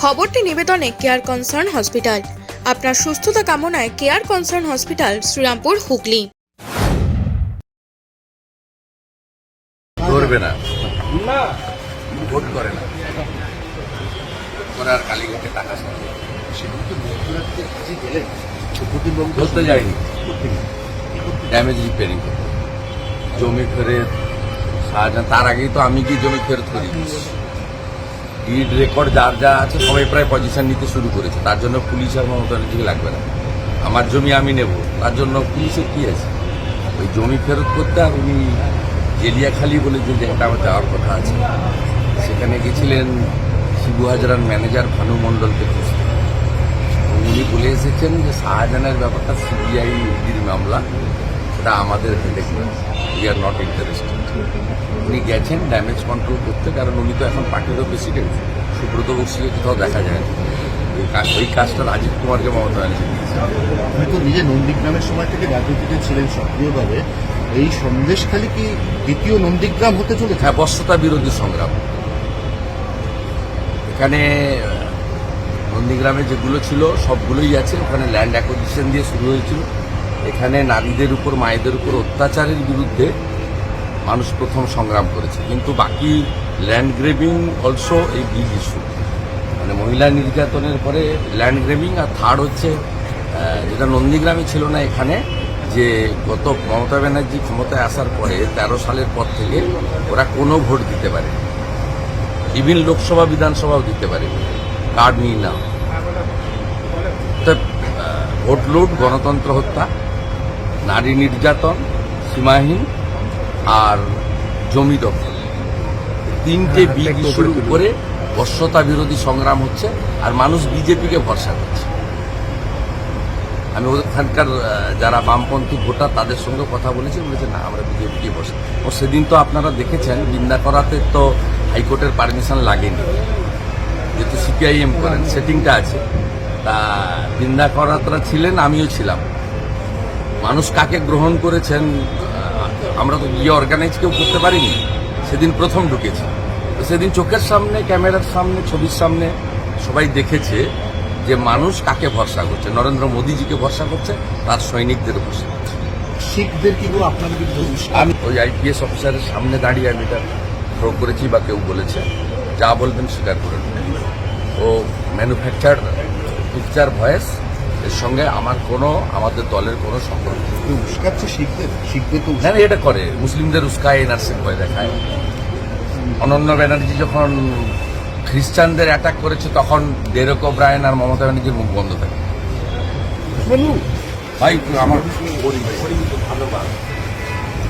খবরটি নিবেদনে care concern hospital আপনার সুস্থতা কামনায় care concern hospital Serampore Hooghly. করবে না। ভোট করে না। করে আর কালীঘাটে টাকা ধরতে যায়নি। ড্যামেজ রিপেয়ারিং করতে। জমি ফেরত শাহজাহান তার আগেই তো আমি কি জমি ফেরত করে? ডিড রেকর্ড যার যা আছে, সবাই প্রায় পজিশন নিতে শুরু করেছে। তার জন্য পুলিশ আর মমতা ব্যানার্জিকে লাগবে না। আমার জমি আমি নেব, তার জন্য পুলিশের কি আছে? ওই জমি ফেরত করতে আর উনি জেলিয়াখালি বলে যে জায়গাটা আমার যাওয়ার কথা আছে। সেখানে গেছিলেন শিবু হাজরার ম্যানেজার ভানু মণ্ডলকে খুঁজতে। উনি বলে এসেছেন যে শাহজাহানের ব্যাপারটা সিবিআই মামলা। ওটা আমাদের headache we are not interested উনি গেছেন ড্যামেজ কন্ট্রোল করতে কারণ উনি তো এখন পার্টিরও প্রেসিডেন্ট সুব্রত বক্সিকে কোথাও দেখা যায় না। ওই কাজ- ওই কাজটা রাজীব কুমারকে মমতা ব্যানার্জি আপনি তো নিজে নন্দীগ্রামের সময় থেকে রাজনীতিতে ছিলেন সক্রিয়ভাবে। এই সন্দেশখালী কি দ্বিতীয় নন্দীগ্রাম হতে চলেছে? হ্যাঁ বস্যতা বিরোধী সংগ্রাম। এখানে নন্দীগ্রামে যেগুলো ছিল সবগুলোই আছে। ওখানে ল্যান্ড অ্যাকোজিশন দিয়ে শুরু হয়েছিল। এখানে নারীদের উপর, মায়েদের উপর অত্যাচারের বিরুদ্ধে মানুষ প্রথম সংগ্রাম করেছে। কিন্তু বাকি ল্যান্ড গ্রেবিং অলসো এই বিগ ইস্যু মানে মহিলা নির্যাতনের পরে ল্যান্ড গ্রেবিং আর থার্ড হচ্ছে যেটা নন্দীগ্রামে ছিল না এখানে, যে গত মমতা ব্যানার্জি ক্ষমতায় আসার পরে তেরো সালের পর থেকে ওরা কোনো ভোট দিতে পারে ইভিন লোকসভা, বিধানসভাও দিতে পারে কার্ড নিয়ে না ভোট লুট, গণতন্ত্র হত্যা নারী নির্যাতন সীমাহীন আর জমি দখল। তিনটে বিগ ইস্যুর উপরে বর্ষতা বিরোধী সংগ্রাম হচ্ছে আর মানুষ বিজেপিকে ভরসা করছে। আমি ওখানকার যারা বামপন্থী ভোটার তাদের সঙ্গে কথা বলেছি বলেছে না আমরা বিজেপিকে ভরসা ও সেদিন তো আপনারা দেখেছেন বিন্দা করাতে তো হাইকোর্টের পারমিশন লাগেনি। যেহেতু সিপিআইএম করেন সেটিংটা আছে। তা বিন্দা করাতরা ছিলেন আমিও ছিলাম। মানুষ কাকে গ্রহণ করেছেন আমরা তো গিয়ে অর্গানাইজ কেউ করতে পারিনি। সেদিন প্রথম ঢুকেছি। তো সেদিন চোখের সামনে ক্যামেরার সামনে ছবির সামনে সবাই দেখেছে যে মানুষ কাকে ভরসা করছে। নরেন্দ্র মোদীজিকে ভরসা করছে তার সৈনিকদের ভরসা করছে। শিখদের কি আপনার আমি ওই আইপিএস অফিসারের সামনে দাঁড়িয়ে আমি এটা থ্রো করেছি বা কেউ বলেছে। যা বলবেন স্বীকার করে। ও ম্যানুফ্যাকচার পিকচার ভয়েস এর সঙ্গে আমার কোনো আমাদের দলের কোনো সম্পর্ক উস্কাচ্ছে শিখদের শিখদের তো না না, এটা করে। মুসলিমদের উস্কায় এনআরসি হয়ে দেখায়। অনন্য ব্যানার্জি যখন খ্রিস্টানদের অ্যাটাক করেছে তখন ডেরক ব্রায়ন আর মমতা ব্যানার্জির মুখ বন্ধ থাকে। ভাই আমার ভালো